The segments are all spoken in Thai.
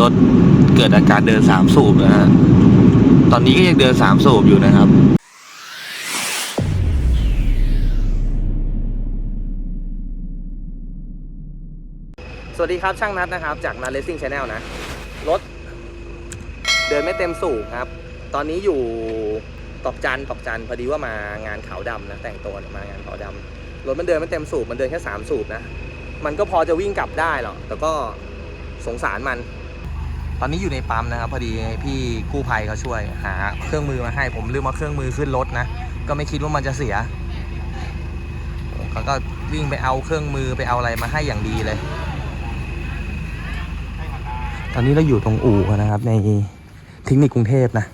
รถเกิดอาการเดินสามสูบนะฮะ ตอนนี้ก็ยังเดินสามสูบอยู่นะครับสวัสดีครับช่างนัดนะครับ จากนัดเลสซิ่งชาแนลนะ รถ เดินไม่เต็มสูบครับ ตอนนี้อยู่ตอกจันตอกจันพอดีว่ามางานขาวดำนะแต่งตัวมางานขาวดำรถมันเดินไม่เต็มสูบมันเดินแค่สามสูบนะ มันก็พอจะวิ่งกลับได้หรอกแต่ก็สงสารมัน ตอนนี้อยู่ในปั๊มนะครับ พอดีพี่กู้ภัยเขาช่วยหาเครื่องมือมาให้ ผมลืมเอาเครื่องมือขึ้นรถนะ ก็ไม่คิดว่ามันจะเสียเขาก็วิ่งไปเอาเครื่องมือไปเอาอะไรมาให้อย่างดีเลย ตอนนี้เราอยู่ตรงอู่นนะครับ ในเทคนิคกรุงเทพนะ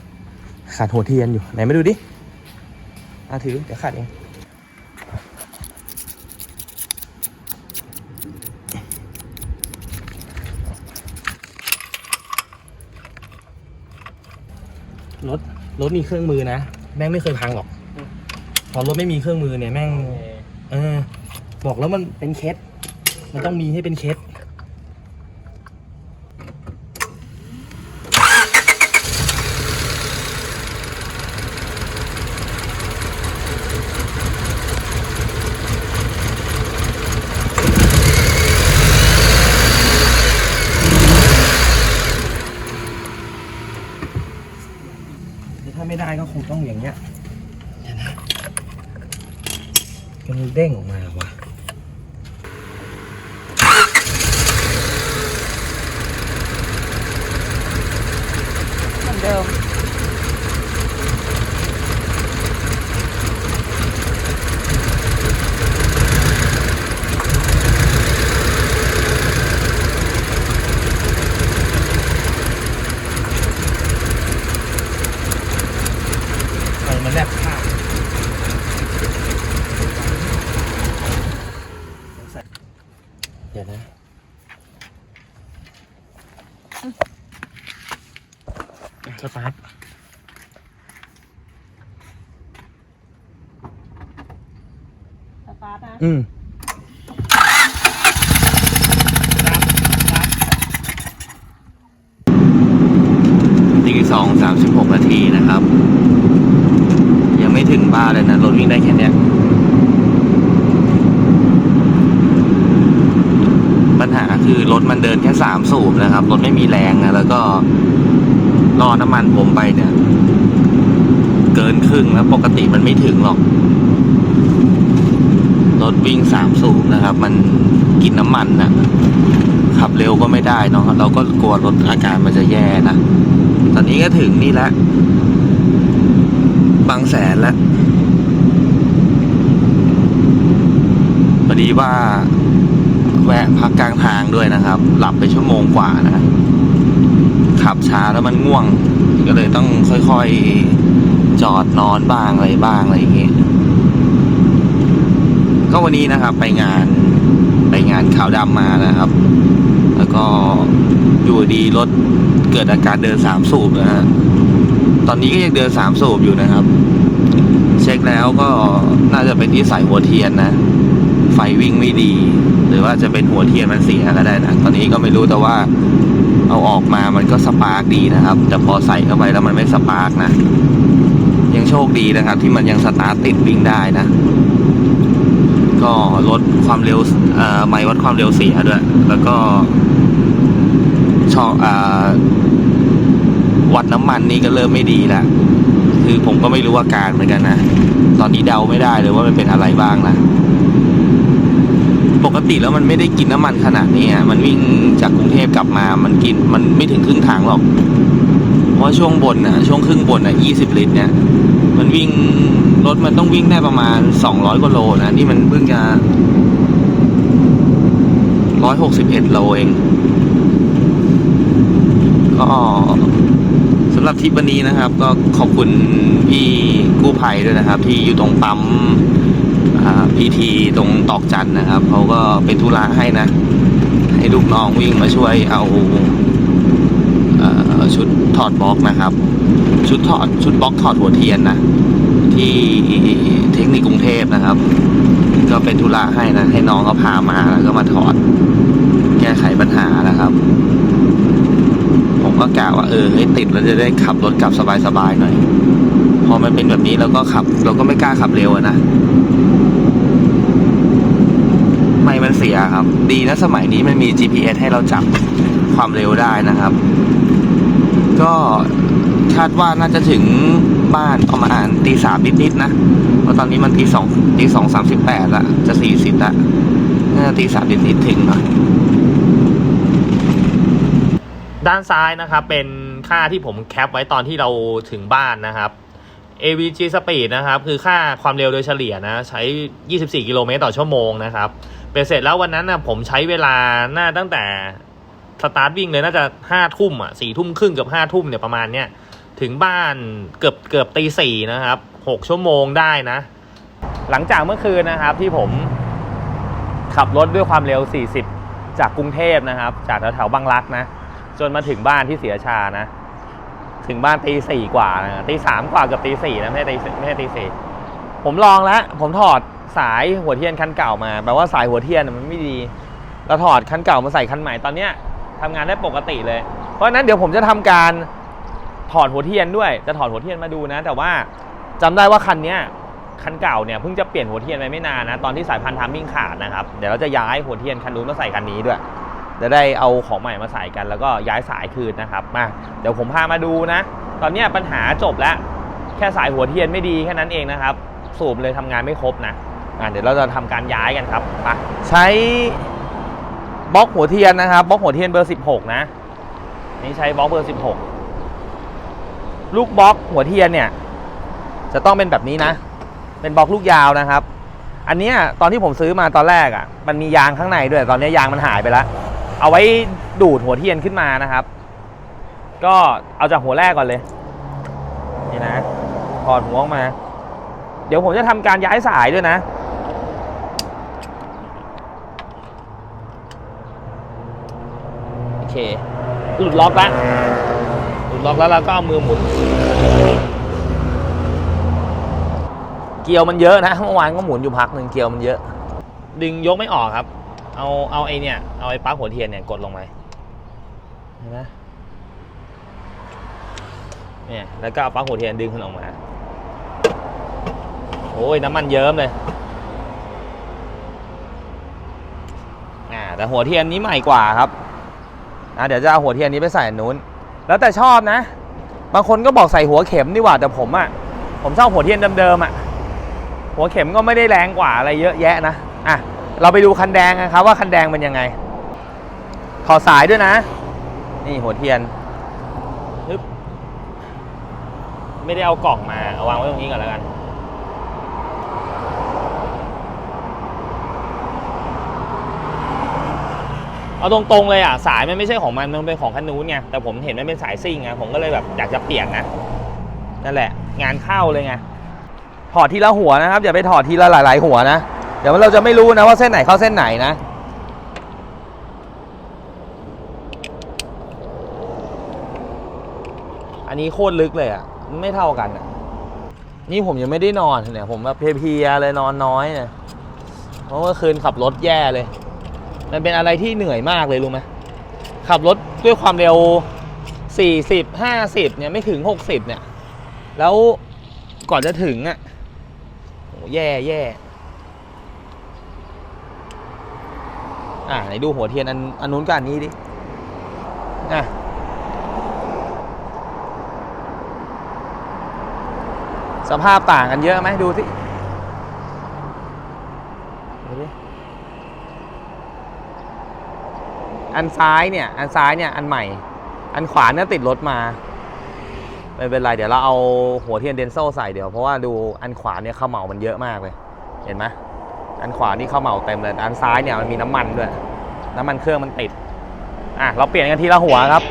ขาดหัวเทียนอยู่ไหนมาดูดิอาถือเดี๋ยวขาดเอง รถรถมีเครื่องมือนะแม่งไม่เคยพังหรอก พอรถไม่มีเครื่องมือเนี่ยแม่ง เออ บอกแล้วมันเป็นเคสมันต้องมีให้เป็นเคส ถ้าไม่ได้ก็คง ต้องอย่างเงี้ยเดี๋ยวนะมันเด้งออกมาวะเหมือนเดิม เออมันแลบข้างเดี๋ยวนะ สตาร์ทสตาร์ทนะอืมตีสองสามสิบหกนาทีนะครับ ยังไม่ถึงบ้านเลยนะ รถวิ่งได้แค่เนี้ย ปัญหาคือรถ มันเดินแค่สามสูบนะครับ รถไม่มีแรงนะแล้วก็รอน้ำมันผมไปเนี่ย เกินครึ่งแล้วปกติมันไม่ถึงหรอก รถวิ่งสามสูบนะครับ มันกินน้ำมันนะขับเร็วก็ไม่ได้เนาะเราก็กลัวรถอาการมันจะแย่นะ ตอนนี้ก็ถึงนี่แล้วบางแสนแล้วพอดีว่า แวะพักกลางทางด้วยนะครับ หลับไปชั่วโมงกว่านะขับช้าแล้วมันง่วง ก็เลยต้องค่อยๆจอดนอนบ้างอะไรบ้างอะไรอย่างเงี้ยก็วันนี้นะครับไปงานไปงานขาวดำมานะครับ แล้วก็อยู่ดีรถเกิดอาการเดินสามสูบนะฮะตอนนี้ก็ยังเดินสามสูบอยู่นะครับ เช็คแล้วก็น่าจะเป็นที่สายหัวเทียนนะ ไฟวิ่งไม่ดี หรือว่าจะเป็นหัวเทียนมันเสียก็ได้นะตอนนี้ก็ไม่รู้แต่ว่าเอาออกมามันก็สปาร์กดีนะครับ แต่พอใส่เข้าไปแล้วมันไม่สปาร์กนะ ยังโชคดีนะครับ ที่มันยังสตาร์ทติดวิ่งได้นะ ก็ลดความเร็วเอ่อไม่วัดความเร็วเสียด้วย แล้วก็ชอบอ่าวัดน้ำมันนี่ก็เริ่มไม่ดีแล้วคือผมก็ไม่รู้อาการเหมือนกันนะ ตอนนี้เดาไม่ได้เลยว่ามันเป็นอะไรบ้างนะ ปกติแล้วมันไม่ได้กินน้ำมันขนาดนี้อะมันวิ่งจากกรุงเทพกลับมา มันกินมันไม่ถึงครึ่งถังหรอก เพราะว่าช่วงบนนะช่วงครึ่งบนนะยี่สิบลิตรเนี่ย มันวิ่งรถมันต้องวิ่งได้ประมาณสองร้อยกว่าโลนะนี่มันเพิ่งจะร้อยหกสิบเอ็ดโลเอง ก็สำหรับทริปวันนี้นะครับ ก็ขอบคุณพี่กู้ภัยด้วยนะครับ ที่อยู่ตรงปั๊ม พีทีตรงตอกจันนะครับเขาก็เป็นธุระให้นะ ให้ลูกน้องวิ่งมาช่วยเอาเอ่อชุดถอดบล็อกนะครับ ชุดถอดชุดบล็อกถอดหัวเทียนนะที่เทคนิคกรุงเทพนะครับ ก็เป็นธุระให้นะให้น้องเขาพามาแล้วก็มาถอด แก้ไขปัญหานะครับ ผมก็กะว่าเออเฮ้ติดแล้วจะได้ขับรถกลับสบายๆหน่อย พอมันเป็นแบบนี้เราก็ขับ เราก็ไม่กล้าขับเร็วนะ มันเสียครับ ดีนะสมัยนี้มันมี GPS ให้เราจับความเร็วได้นะครับ ก็คาดว่าน่าจะถึงบ้านประมาณตีสามนิดๆนะเพราะตอนนี้มันตีสองตีสองสามสิบแปดละจะสี่สิบละน่าจะตีสามนิดๆถึงหน่อยด้านซ้ายนะครับเป็นค่าที่ผมแคปไว้ตอนที่เราถึงบ้านนะครับ AVG Speed นะครับ คือค่าความเร็วโดยเฉลี่ยนะ ใช้ 24 กิโลเมตรต่อชั่วโมงนะครับเป็นเสร็จแล้ววันนั้นนะผมใช้เวลาน่าตั้งแต่สตาร์ทวิ่งเลยน่าจะห้าทุ่มอะสี่ทุ่มครึ่งเกือบห้าทุ่มเนี่ยประมาณเนี้ยถึงบ้านเกือบเกือบตีสี่นะครับหกชั่วโมงได้นะ หลังจากเมื่อคืนนะครับที่ผมขับรถด้วยความเร็ว 40 จากกรุงเทพนะครับ จากแถวๆบางรักนะ จนมาถึงบ้านที่เสียชานะ ถึงบ้านตีสี่กว่านะตีสามกว่าเกือบตีสี่นะไม่ใช่ตีไม่ใช่ตีสี่ผมลองแล้วผมถอดสายหัวเทียนคันเก่ามาแปลว่าสายหัวเทียนมันไม่ดี เราถอดคันเก่ามาใส่คันใหม่ตอนเนี้ยทำงานได้ปกติเลย เพราะฉะนั้นเดี๋ยวผมจะทำการถอดหัวเทียนด้วย จะถอดหัวเทียนมาดูนะ แต่ว่าจำได้ว่าคันเนี้ยคันเก่าเนี่ยเพิ่งจะเปลี่ยนหัวเทียนไปไม่นานนะตอนที่สายพันธุ์ทามมิ่งขาดนะครับเดี๋ยวเราจะย้ายหัวเทียนคันนู้นมาใส่คันนี้ด้วย จะได้เอาของใหม่มาใส่กัน แล้วก็ย้ายสายคืนนะครับมาเดี๋ยวผมพามาดูนะ ตอนนี้ปัญหาจบแล้ว แค่สายหัวเทียนไม่ดีแค่นั้นเองนะครับ สูบเลยทำงานไม่ครบนะอะเดี๋ยวเราจะทำการย้ายกันครับไปใช้บล็อกหัวเทียนนะครับบล็อกหัวเทียนเบอร์ 16 นะนี่ใช้บล็อกเบอร์ 16 ลูกบล็อกหัวเทียนเนี่ย จะต้องเป็นแบบนี้นะ เป็นบล็อกลูกยาวนะครับ อันนี้ตอนที่ผมซื้อมาตอนแรกอะ่ะ มันมียางข้างในด้วย ตอนนี้ยางมันหายไปแล้ว เอาไว้ดูดหัวเทียนขึ้นมานะครับ ก็เอาจากหัวแรกก่อนเลย นี่นะถอดหัวออกมา เดี๋ยวผมจะทำการย้ายสายด้วยนะ โอเค หลุดล็อกแล้วหลุดล็อกแล้วเราก็เอามือหมุน เกียวมันเยอะนะเมื่อวานก็หมุนอยู่พักหนึ่งเกียวมันเยอะ ดึงยกไม่ออกครับ เอาเอาไอเนี่ย เอาไอ้ปลั๊กหัวเทียนเนี่ยกดลงไปเห็นไหมเนี่ยแล้วก็เอาปลั๊กหัวเทียนดึงขึ้นออกมา โอ้ยน้ำมันเยิ้มเลยอ่าแต่หัวเทียนนี้ใหม่กว่าครับอ่าเดี๋ยวจะเอาหัวเทียนนี้ไปใส่อันนู้น แล้วแต่ชอบนะ บางคนก็บอกใส่หัวเข็มดีกว่าแต่ผมอะ่ะผมชอบหัวเทียนเดิมๆอะ่ะหัวเข็มก็ไม่ได้แรงกว่าอะไรเยอะแยะนะอะ เราไปดูคันแดงนะครับว่าคันแดงเป็นยังไงถอดสายด้วยนะ นี่หัวเทียนปึ๊บไม่ได้เอากล่องมาเอาวางไว้ตรงนี้ก่อนแล้วกัน เอาตรงๆเลยอะ สายมันไม่ใช่ของมัน มันเป็นของคันนู้นไง แต่ผมเห็นมันเป็นสายซิ่งไงผมก็เลยแบบอยากจะเปลี่ยนนะ นั่นแหละ งานเข้าเลยไง ถอดทีละหัวนะครับ อย่าไปถอดทีละหลาย ๆ หัวนะ เดี๋ยวเราจะไม่รู้นะว่าเส้นไหนเข้าเส้นไหนนะอันนี้โคตรลึกเลยอะไม่เท่ากันอะนี่ผมยังไม่ได้นอนเนี่ย ผมแบบเพลียๆเลยนอนน้อยเนี่ยเพราะว่าคืนขับรถแย่เลย มันเป็นอะไรที่เหนื่อยมากเลยรู้ไหมขับรถด้วยความเร็ว 40 50 เนี่ยไม่ถึง 60 เนี่ย แล้วก่อนจะถึงอะโหแย่แย่ อะไหนดูหัวเทียนอันอันนู้นกับอันนี้ดิอะสภาพต่างกันเยอะไหมดูสิอันซ้ายเนี่ย อันซ้ายเนี่ย อันใหม่ อันขวาเนี่ยติดรถมา ไม่เป็นไร เดี๋ยวเราเอาหัวเทียนเดนโซใส่เดี๋ยว เพราะว่าดูอันขวาเนี่ยข้าเหมามันเยอะมากเลย เห็นไหม อันขวานี่เข้าเหมาเต็มเลยอันซ้ายเนี่ยมันมีน้ำมันด้วย น้ำมันเครื่องมันติดอะเราเปลี่ยนกันทีละหัวครับ